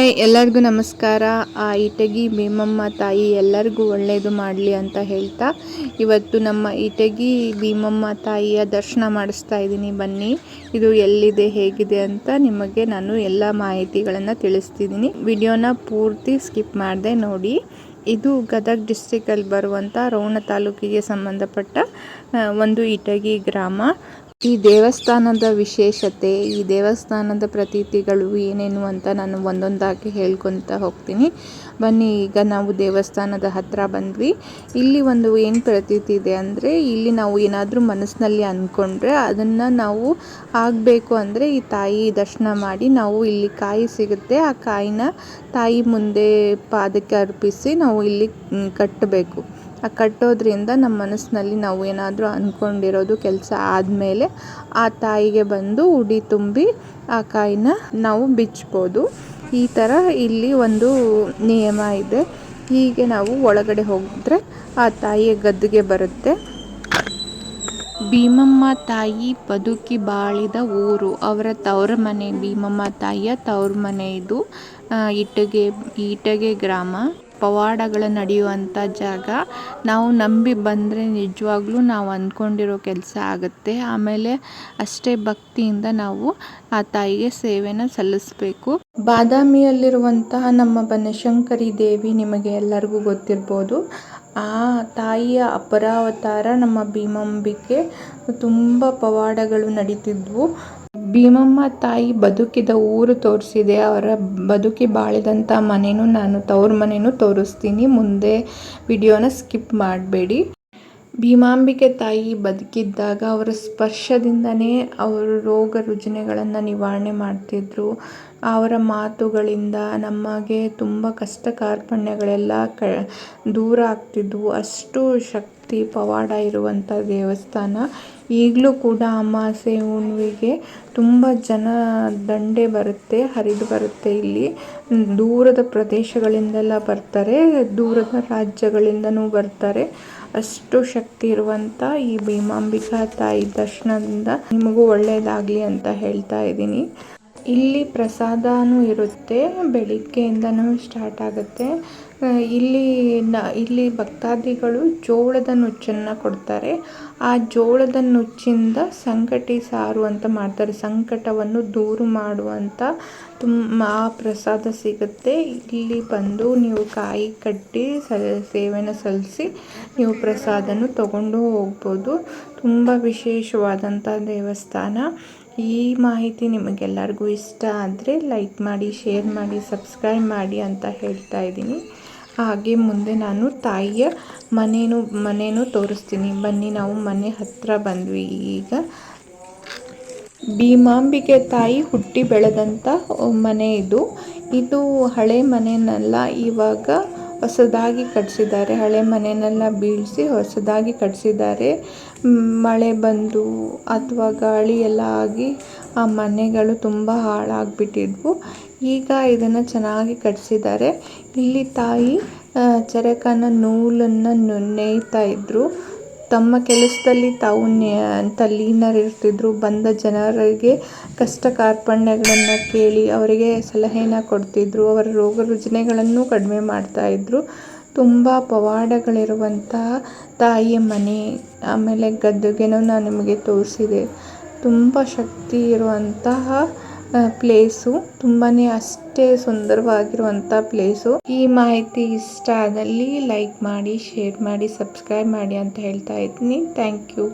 Hi, ಎಲ್ಲರಿಗೂ ನಮಸ್ಕಾರ. ಆ ಇಟಗಿ ಭೀಮಮ್ಮ ತಾಯಿ ಎಲ್ಲರಿಗೂ ಒಳ್ಳೆಯದು ಮಾಡಲಿ ಅಂತ ಹೇಳ್ತಾ ಇವತ್ತು ನಮ್ಮ ಇಟಗಿ ಭೀಮಮ್ಮ ತಾಯಿಯ ದರ್ಶನ ಮಾಡಿಸ್ತಾ ಇದ್ದೀನಿ. ಬನ್ನಿ, ಇದು ಎಲ್ಲಿದೆ, ಹೇಗಿದೆ ಅಂತ ನಿಮಗೆ ನಾನು ಎಲ್ಲ ಮಾಹಿತಿಗಳನ್ನು ತಿಳಿಸ್ತಿದ್ದೀನಿ. ವಿಡಿಯೋನ ಪೂರ್ತಿ ಸ್ಕಿಪ್ ಮಾಡಿದೆ ನೋಡಿ. ಇದು ಗದಗ್ ಡಿಸ್ಟಿಕಲ್ಲಿ ಬರುವಂಥ ರೋಣ ತಾಲೂಕಿಗೆ ಸಂಬಂಧಪಟ್ಟ ಒಂದು ಇಟಗಿ ಗ್ರಾಮ. ಈ ದೇವಸ್ಥಾನದ ವಿಶೇಷತೆ, ಈ ದೇವಸ್ಥಾನದ ಪ್ರತೀತಿಗಳು ಏನೇನು ಅಂತ ನಾನು ಒಂದೊಂದಾಗಿ ಹೇಳ್ಕೊತ ಹೋಗ್ತೀನಿ. ಬನ್ನಿ, ಈಗ ನಾವು ದೇವಸ್ಥಾನದ ಹತ್ತಿರ ಬಂದ್ವಿ. ಇಲ್ಲಿ ಒಂದು ಏನು ಪ್ರತೀತಿ ಇದೆ ಅಂದರೆ, ಇಲ್ಲಿ ನಾವು ಏನಾದರೂ ಮನಸ್ಸಿನಲ್ಲಿ ಅಂದ್ಕೊಂಡ್ರೆ ಅದನ್ನು ನಾವು ಆಗಬೇಕು ಅಂದರೆ ಈ ತಾಯಿ ದರ್ಶನ ಮಾಡಿ ನಾವು ಇಲ್ಲಿ ಕಾಯಿ ಸಿಗುತ್ತೆ. ಆ ಕಾಯಿನ ತಾಯಿ ಮುಂದೆ ಪಾದಕ್ಕೆ ಅರ್ಪಿಸಿ ನಾವು ಇಲ್ಲಿ ಕಟ್ಟಬೇಕು. ಕಟ್ಟೋದ್ರಿಂದ ನಮ್ಮ ಮನಸ್ಸಿನಲ್ಲಿ ನಾವು ಏನಾದರೂ ಅಂದ್ಕೊಂಡಿರೋದು ಕೆಲಸ ಆದಮೇಲೆ ಆ ತಾಯಿಗೆ ಬಂದು ಉಡಿ ತುಂಬಿ ಆ ಕಾಯಿನ ನಾವು ಬಿಚ್ಬೋದು. ಈ ಥರ ಇಲ್ಲಿ ಒಂದು ನಿಯಮ ಇದೆ. ಹೀಗೆ ನಾವು ಒಳಗಡೆ ಹೋದರೆ ಆ ತಾಯಿಯ ಗದ್ದುಗೆ ಬರುತ್ತೆ. ಭೀಮಮ್ಮ ತಾಯಿ ಬದುಕಿ ಬಾಳಿದ ಊರು. ಅವರ ತವರ ಮನೆ ಭೀಮಮ್ಮ ತಾಯಿಯ ತವ್ರ ಮನೆ ಇದು. ಇಟಗೆ ಇಟಗೆ ಗ್ರಾಮ. ಪವಾಡಗಳು ನಡೆಯುವಂಥ ಜಾಗ ನಾವು ನಂಬಿ ಬಂದರೆ ನಿಜವಾಗ್ಲೂ ನಾವು ಅಂದ್ಕೊಂಡಿರೋ ಕೆಲಸ ಆಗುತ್ತೆ. ಆಮೇಲೆ ಅಷ್ಟೇ ಭಕ್ತಿಯಿಂದ ನಾವು ಆ ತಾಯಿಗೆ ಸೇವೆನ ಸಲ್ಲಿಸಬೇಕು. ಬಾದಾಮಿಯಲ್ಲಿರುವಂತಹ ನಮ್ಮ ಬನಶಂಕರಿ ದೇವಿ ನಿಮಗೆ ಎಲ್ಲರಿಗೂ ಗೊತ್ತಿರ್ಬೋದು. ಆ ತಾಯಿಯ ಅಪರಾವತಾರ ನಮ್ಮ ಭೀಮಾಂಬಿಕೆ ತುಂಬ ಪವಾಡಗಳು ನಡೀತಿದ್ವು. ಭೀಮಮ್ಮ ತಾಯಿ ಬದುಕಿದ ಊರು ತೋರಿಸಿದೆ. ಅವರ ಬದುಕಿ ಬಾಳಿದಂಥ ಮನೆಯೂ ನಾನು ತವ್ರ ಮನೆಯೂ ತೋರಿಸ್ತೀನಿ. ಮುಂದೆ ವಿಡಿಯೋನ ಸ್ಕಿಪ್ ಮಾಡಬೇಡಿ. ಭೀಮಾಂಬಿಕೆ ತಾಯಿ ಬದುಕಿದ್ದಾಗ ಅವರ ಸ್ಪರ್ಶದಿಂದನೇ ಅವರು ರೋಗ ರುಜಿನಗಳನ್ನು ನಿವಾರಣೆ ಮಾಡ್ತಿದ್ರು. ಅವರ ಮಾತುಗಳಿಂದ ನಮಗೆ ತುಂಬ ಕಷ್ಟ ಕಾರ್ಪಣ್ಯಗಳೆಲ್ಲ ಕ, ದೂರ ಆಗ್ತಿದ್ವು. ಅಷ್ಟು ಶಕ್ತಿ, ಪವಾಡ ಇರುವಂಥ ದೇವಸ್ಥಾನ. ಈಗಲೂ ಕೂಡ ಅಮಾವಾಸ್ಯೆ ಹುಣ್ಣಿಮೆಗೆ ತುಂಬ ಜನ ದಂಡೆ ಬರುತ್ತೆ, ಹರಿದು ಬರುತ್ತೆ ಇಲ್ಲಿ. ದೂರದ ಪ್ರದೇಶಗಳಿಂದೆಲ್ಲ ಬರ್ತಾರೆ, ದೂರದ ರಾಜ್ಯಗಳಿಂದನೂ ಬರ್ತಾರೆ. ಅಷ್ಟು ಶಕ್ತಿ ಇರುವಂಥ ಈ ಭೀಮಾಂಬಿಕಾ ತಾಯಿ ದರ್ಶನದಿಂದ ನಿಮಗೂ ಒಳ್ಳೆಯದಾಗಲಿ ಅಂತ ಹೇಳ್ತಾ ಇದ್ದೀನಿ. ಇಲ್ಲಿ ಪ್ರಸಾದನೂ ಇರುತ್ತೆ ಬೆಳಿಗ್ಗೆಯಿಂದನೂ ಸ್ಟಾರ್ಟ್ ಆಗುತ್ತೆ. ಇಲ್ಲಿ ನ, ಇಲ್ಲಿ ಭಕ್ತಾದಿಗಳು ಜೋಳದ ನುಚ್ಚನ್ನು ಕೊಡ್ತಾರೆ. ಆ ಜೋಳದ ನುಚ್ಚಿಂದ ಸಂಕಟಿ ಸಾರು ಅಂತ ಮಾಡ್ತಾರೆ. ಸಂಕಟವನ್ನು ದೂರು ಮಾಡುವಂಥ ತುಂಬ ಆ ಪ್ರಸಾದ ಸಿಗುತ್ತೆ. ಇಲ್ಲಿ ಬಂದು ನೀವು ಕಾಯಿ ಕಟ್ಟಿ ಸ ಸೇವೆನ ಸಲ್ಲಿಸಿ ನೀವು ಪ್ರಸಾದನೂ ತಗೊಂಡು ಹೋಗ್ಬೋದು. ತುಂಬ ವಿಶೇಷವಾದಂಥ ದೇವಸ್ಥಾನ. ಈ ಮಾಹಿತಿ ನಿಮಗೆಲ್ಲರಿಗೂ ಇಷ್ಟ ಆದರೆ ಲೈಕ್ ಮಾಡಿ, ಶೇರ್ ಮಾಡಿ, ಸಬ್ಸ್ಕ್ರೈಬ್ ಮಾಡಿ ಅಂತ ಹೇಳ್ತಾ ಇದ್ದೀನಿ. ಹಾಗೆ ಮುಂದೆ ನಾನು ತಾಯಿಯ ಮನೇನು ಮನೇನು ತೋರಿಸ್ತೀನಿ. ಬನ್ನಿ, ನಾವು ಮನೆ ಹತ್ತಿರ ಬಂದ್ವಿ ಈಗ. ಭೀಮಾಂಬಿಕೆ ತಾಯಿ ಹುಟ್ಟಿ ಬೆಳೆದಂಥ ಮನೆ ಇದು. ಇದು ಹಳೆ ಮನೆನಲ್ಲ, ಇವಾಗ ಹೊಸದಾಗಿ ಕಟ್ಟಿಸಿದ್ದಾರೆ ಹಳೆ ಮನೆಯನ್ನೆಲ್ಲ ಬೀಳಿಸಿ ಹೊಸದಾಗಿ ಕಟ್ಟಿಸಿದ್ದಾರೆ ಮಳೆ ಬಂದು ಅಥವಾ ಗಾಳಿ ಎಲ್ಲ ಆಗಿ ಆ ಮನೆಗಳು ತುಂಬ ಹಾಳಾಗಿಬಿಟ್ಟಿದ್ವು. ಈಗ ಇದನ್ನು ಚೆನ್ನಾಗಿ ಕಟ್ಟಿಸಿದ್ದಾರೆ ಇಲ್ಲಿ ತಾಯಿ ಚರಕನ ನೂಲನ್ನು ನೇಯ್ತಾ ಇದ್ದರು ತಮ್ಮ ಕೆಲಸದಲ್ಲಿ ತಾವು ತಲ್ಲೀನರಿರ್ತಿದ್ರು ಬಂದ ಜನರಿಗೆ ಕಷ್ಟ ಕಾರ್ಪಣ್ಯಗಳನ್ನು ಕೇಳಿ ಅವರಿಗೆ ಸಲಹೆಯನ್ನು ಕೊಡ್ತಿದ್ರು, ಅವರ ರೋಗ ರುಜಿನಗಳನ್ನು ಕಡಿಮೆ ಮಾಡ್ತಾಯಿದ್ರು ತುಂಬ ಪವಾಡಗಳಿರುವಂತಹ ತಾಯಿಯ ಮನೆ, ಆಮೇಲೆ ಗದ್ದುಗೆನೂ ನಾನು ನಿಮಗೆ ತೋರಿಸಿದೆ. ತುಂಬ ಶಕ್ತಿ ಇರುವಂತಹ ಪ್ಲೇಸು ತುಂಬಾನೇ ಅಷ್ಟೇ ಸುಂದರವಾಗಿರುವಂತ ಪ್ಲೇಸು ಈ ಮಾಹಿತಿ ಇಷ್ಟ ಆದಲ್ಲಿ ಲೈಕ್ ಮಾಡಿ ಶೇರ್ ಮಾಡಿ ಸಬ್ಸ್ಕ್ರೈಬ್ ಮಾಡಿ ಅಂತ ಹೇಳ್ತಾ ಇದ್ದೀನಿ. Thank you